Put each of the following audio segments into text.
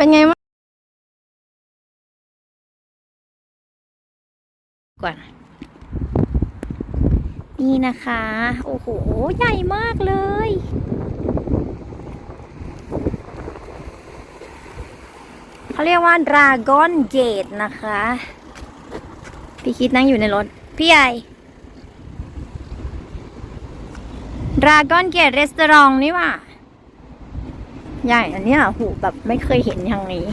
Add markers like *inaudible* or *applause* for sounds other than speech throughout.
เป็นไงบ้างก่อนนี่นะคะ โอ้โห ใหญ่มากเลย เขาเรียกว่า Dragon Gate นะคะ พี่คิดนั่งอยู่ในรถ พี่ใหญ่ Dragon Gate Restaurant นี่หว่า ใหญ่อันเนี้ยหูแบบไม่เคยเห็นอย่างนี้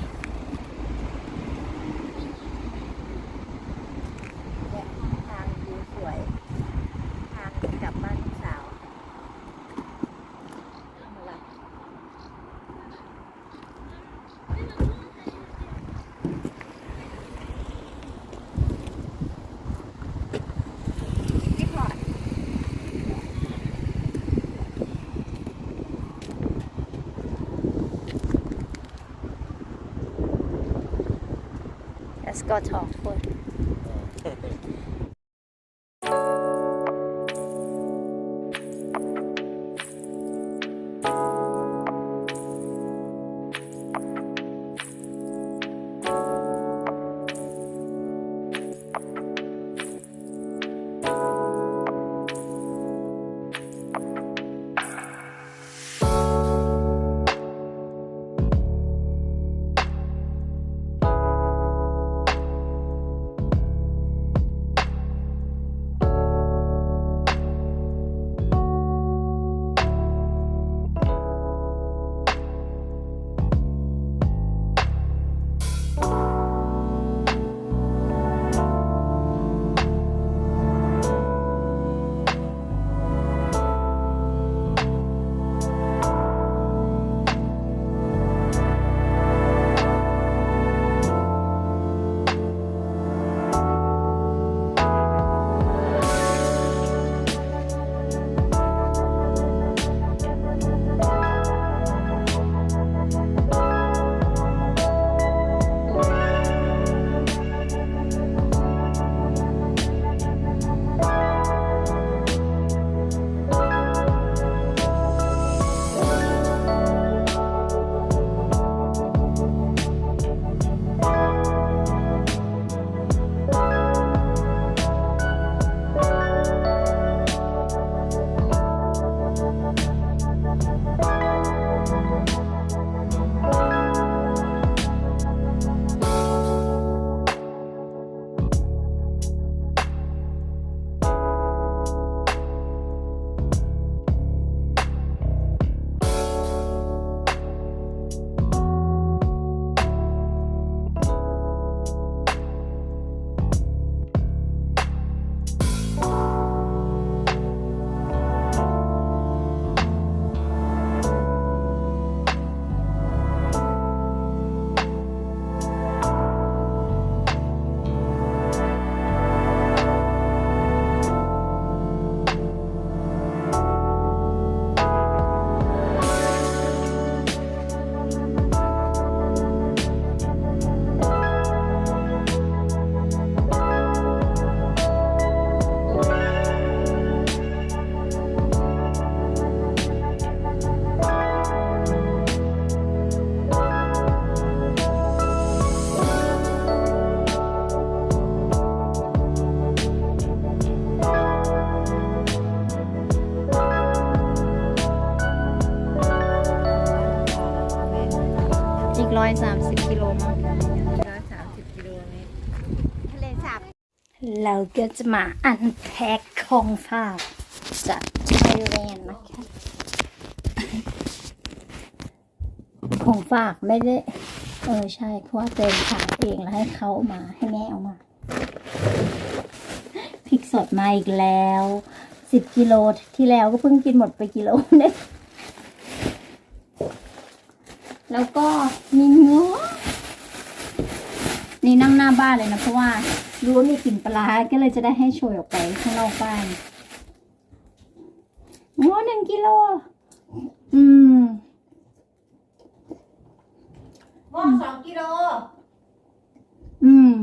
scott off. *laughs* ก็จะมาอันแพ็คของฝากจากไทยแลนด์นะคะของฝากไม่ได้ เออใช่เพราะว่าเดินทาเองแล้วให้เขามาให้แม่เอามาพริกสดมาอีกแล้วสิบกิโลที่แล้วก็เพิ่งกินหมดไปกิโลนึงแล้วก็มีเนื้อนี่นั่งหน้าบ้านเลยนะเพราะว่า รู้ว่ามีกลิ่นปลาร้าก็เลยจะได้ให้โชยออกไปข้างนอกบ้านโอ้หนึ่งกิโล อืมหม้อสองกิโล อืม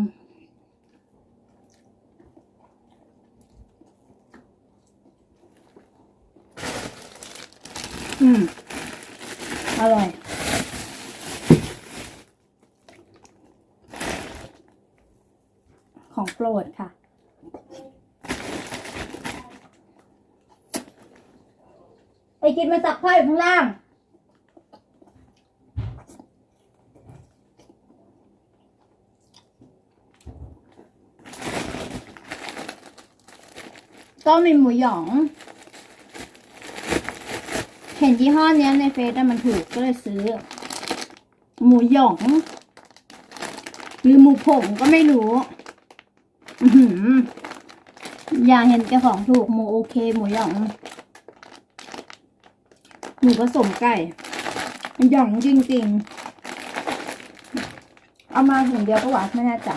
อืม อร่อย รดค่ะ ไอ้กินมาตักผ้าอยู่ข้างล่างก็มีหมูหยอง เห็นยี่ห้อเนี้ยในเฟซอะมันถูกก็เลยซื้อ หมูหยอง หรือหมูผงก็ไม่รู้ อย่าเห็นแกของถูกหมูโอเค หมูหยองหมูผสมไก่มันหยองจริงๆ เอามาถุงเดียวก็หวานไม่แน่ใจ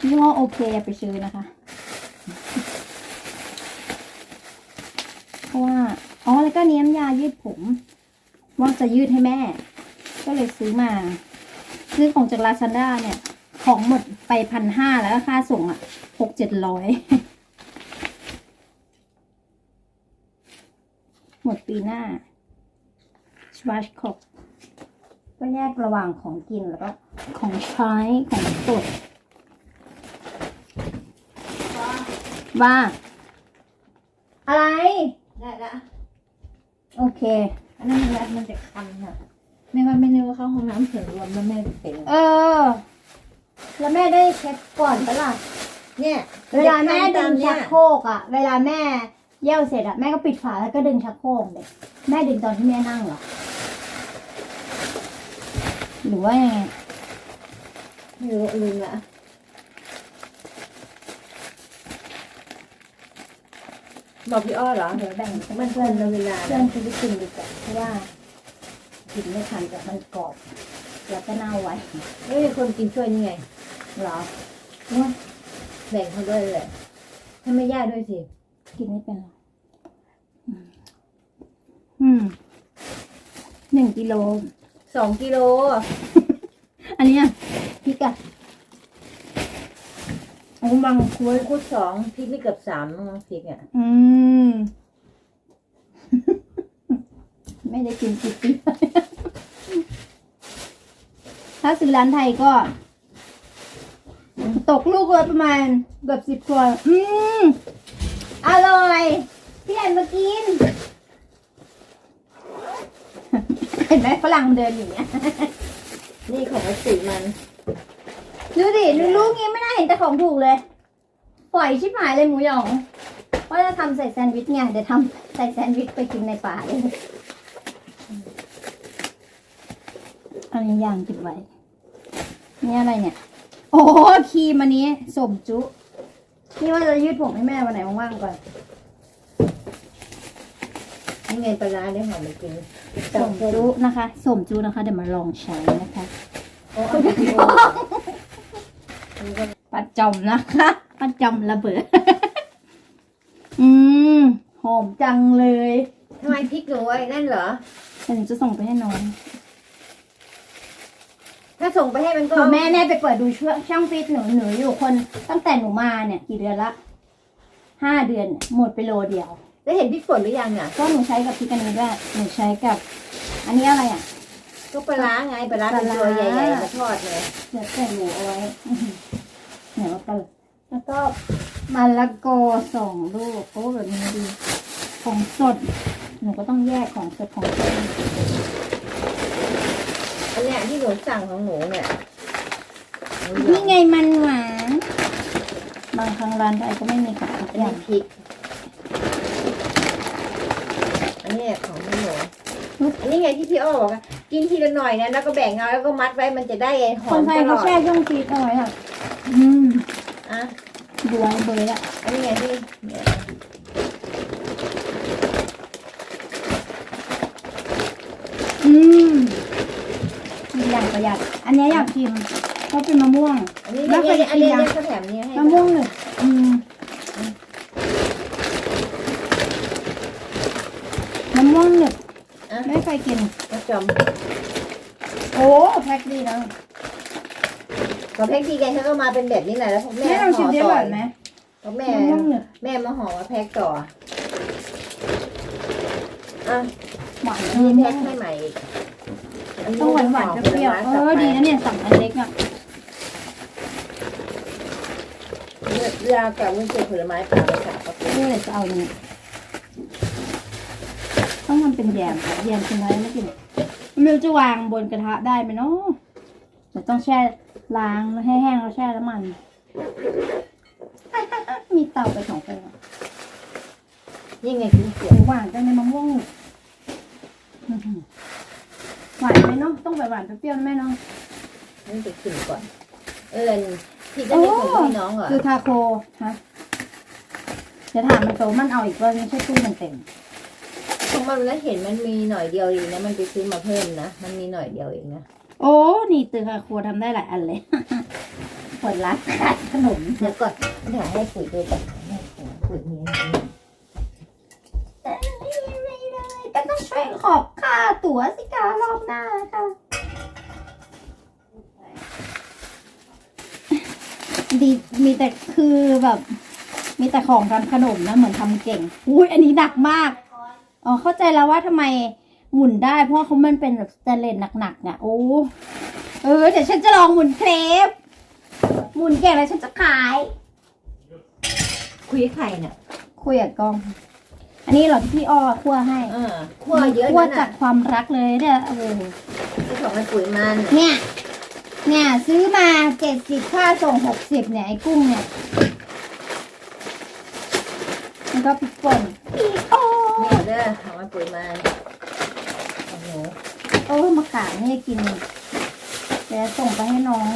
ยี่ห้อโอเคอย่าไปซื้อนะคะ เพราะว่า อ๋อ แล้วก็เนี้ยยายืดผม ว่าจะยืดให้แม่ ก็เลยซื้อมา ซื้อของจากลาซาด้าเนี่ย ของหมด ไปพันห้าแล้วก็ค่าส่งอะหกเจ็ดร้อยหมดปีหน้าชวาชคอกก็แยกระหว่างของกินแล้วก็ของใช้ของสดว่า อะไร ได้ละโอเค อันนั้นมันรัดมันจะคันอะ แม่ว่าไม่นึกว่าเข้าห้องน้ำเผื่อรวมแล้วแม่เป็น เออ แล้วแม่ได้เช็คก่อนปะล่ะเนี่ยเวลาแม่ดึงเนี่ชัยกโครกอะเวลาแม่เยี่ยวเสร็จอะแม่ก็ปิดฝาแล้วก็ดึงชักโครกเลยแม่ดึงตอนที่แม่นั่งเหรอหรือว่ายังไงไม่รู้ลืมละบอกพี่อ้อเหรอเดี๋ยวแบ่งมันเพลินเวลาเพื่อนฟิลิปปินส์ดีกว่าเพราะว่ากินไม่ทันแต่มันกรอบแล้วก็เน่าไว้ไม่มีคนกินช่วยนี่ไง เหรอแบ่งเขาด้วยเลยถ้าไม่ย่าด้วยสิ กินไม่เป็นหรออืมอืมหนึ่งกิโล สองกิโล อันนี้อะพริกอะโอ้บังคุยคุดสองพริกนี่เกือบสามมั้งพริกอะ อืม ไม่ได้กินกี่ปี ถ้าซื้อร้านไทยก็ ตกลูกละประมาณเกือบสิบตัว อืมอร่อย พี่แอนมากิน เห็นไหมฝรั่งมันเดินอย่างเงี้ยนี่ของไอ้สีมัน ดูดิดูลูกนี้ไม่น่าเห็นแต่ของถูกเลย ปล่อยชิบหายเลยหมูหยองว่าจะทำใส่แซนด์วิชไงเดี๋ยวทำใส่แซนด์วิชไปกินในป่าเลยอันนี้ย่างเกินไว้ นี่อะไรเนี่ย โอ้ครีมอันนี้สมจุ นี่ว่าจะยืดผมให้แม่วันไหนว่างๆก่อนนี่ไงปลาร้าได้หอมไปกินสมจุนะคะสมจุนะคะ เดี๋ยวมาลองใช้นะคะโอ้อันนี้อันนี้ก็ประจอมนะคะประจอมระเบิด อืมหอมจังเลยทำไมพริกหนูไอ้นั่นเหรอแต่หนูจะส่งไปให้น้อง ถ้าส่งไปให้มันก็เดี๋ยวแม่แน่ไปเปิดดูช่วงช่างฟิตหนูหนูอยู่คนตั้งแต่หนูมาเนี่ยกี่เดือนละห้าเดือนเนี่ยหมดไปโลเดียว ได้เห็นพริกป่นหรือยังอะก็หนูใช้กับพริกอันนี้ด้วยหนูใช้กับ อันนี้อะไรอะ ก็ปลาร้าไงปลาร้าเป็นตัวใหญ่ๆมาทอดเลยเดี๋ยวใส่หมูเอาไว้อื้อหือเนี่ยว่ากันแล้วก็มะละกอสองลูกโอ้แบบนี้ดี ของสด หนูก็ต้องแยกของสดของสดอัน เนี้ยที่หนูสั่งของหนูเนี่ยหมูหยนี่องไงมันหวานบางครั้งร้านไทยก็ไม่มีขายทุกอันอนี้ย่างพริกอันนี้ของพี่หนูอันนี้ไงที่พี่อ้อบอกว่ากินทีละหน่อยนะแล้วก็แบ่งเอาแล้วก็มัดไว้มันจะได้หคอมนไทตยลเขาอดแช่ช่องฟรีซเอาไว้อะอืมอะบวยเบยอะอันนี้ไงที่เนี่ย อืมกิน อย่างประหยัด อันนี้อยากชิมเพราะเป็นมะม่วง อันนี้ไม่เคยอันนี้กินยังเนี่ยเขาแถมนี้ให้มะม่วงหนึ่งอืมมะม่วงหนึ่งไม่เคยกินมาจอมโอ้แพ็คดีนะพอแพ็กทีแกเขาก็มาเป็นแบบนี้แหละแล้วพอแม่แม่ลองชิห่มอได้ต่อวาไหมพอแม่มะม่วงหนึ่งแม่มาห่อมาแพ็กต่ออะหวานมีแพ็กให้ใหม่อีก ต้องหวานหวานๆเปรี้ยวๆเออดีนะเนี่ยสั่งอันเล็กอะเวลากับวุ้นเส้นผลไม้เปล่าเราใส่กระปุกนี่เลยจะเอาอย่างนี้ต้องทำเป็นแยมค่ะแยมกินอะไรไม่กินไม่รู้จะวางบนกระทะได้ไหมเนาะเดี๋ยวต้องแช่ล้างให้แห้งแล้วแช่น้ำมัน มีเตาไปสองคนอะนี่ไงคุณเขีหยวมูหวานกันในมะม่วงอื้อหือหวานไหม เนาะต้องแบบหวานเปรี้ยวๆนะแม่เนาะนี่ไปขึ้นก่อน เออพี่จะมีของพี่น้องเหรอคือทาโคฮะเดี๋ยวถามมันโตมันเอาอีกว่าไม่ใช่ตู้มันเต็มของมันแล้วเห็นมันมีหน่อยเดียวเองนะมันไปซื้อมาเพิ่มนะมันมีหน่อยเดียวเองนะโอ้นี่ตือคาโคทำได้หลายอันเลยเปิดร้านขายขนมเดี๋ยวก่อนเดี๋ยวให้ปุ๋ยดูก่อนให้ปุ๋ยปุ๋ยมีอะไร ก็ต้องช่วยขอบค่าตั๋วสิการอบหน้าค่ะ ดีมีแต่คือแบบ มีแต่ของทำขนมนะเหมือนทำเก่ง อุ้ยอันนี้หนักมาก อ๋อเข้าใจแล้วว่าทำไมหมุนได้ เพราะว่าเขามันเป็นแบบสแตนเลสหนักๆเนี่ยโอ้เออเดี๋ยวฉันจะลองหมุนเครปหมุนเก่งแล้วฉันจะขาย คุยกับใครเนี่ยคุยกับกล้อง อันนี้เหรอที่พี่อ้อคั่วให้เออคั่วเยอะคั่วนั่นจากน่ะความรักเลยเนี่ยโอ้โหที่ของมันปุ๋ยมันเนี่ย เนี่ยซื้อมาเจ็ดสิบค่าส่งหกสิบเนี่ยไอ้กุ้งเนี่ยแล้วก็พริกป่นพี่อ้อไม่เอาเด้อของมันปุ๋ยมันโอ้โหเออมากางให้กินเดี๋ยวส่งไปให้น้อง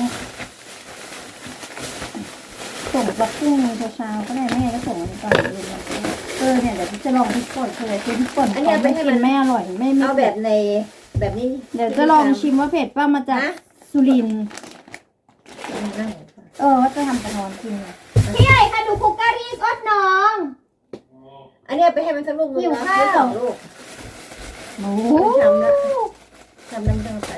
ส่งสักพรุ่งนี้เช้าๆก็ได้แม่ก็ส่งอันนี้ก่อนเย็นๆเเนี่ยเดี๋ยวจะลองพริกป่นเลยพริกป่นอันนี้ไม่กินไม่อร่อยไม่เอาแบบในแบบนี้เดี๋ยวจะลองชิมว่าเผ็ดป่ะมาจากสุรินเออว่าจะทำกระท้อนกินเงพี่ใหญ่ค่ะดูคุกกะรีสอดน้อง อันเนี้ยไปให้มันสักลูกนึงนะสองลูกหทำนะ ทำมันต้องใป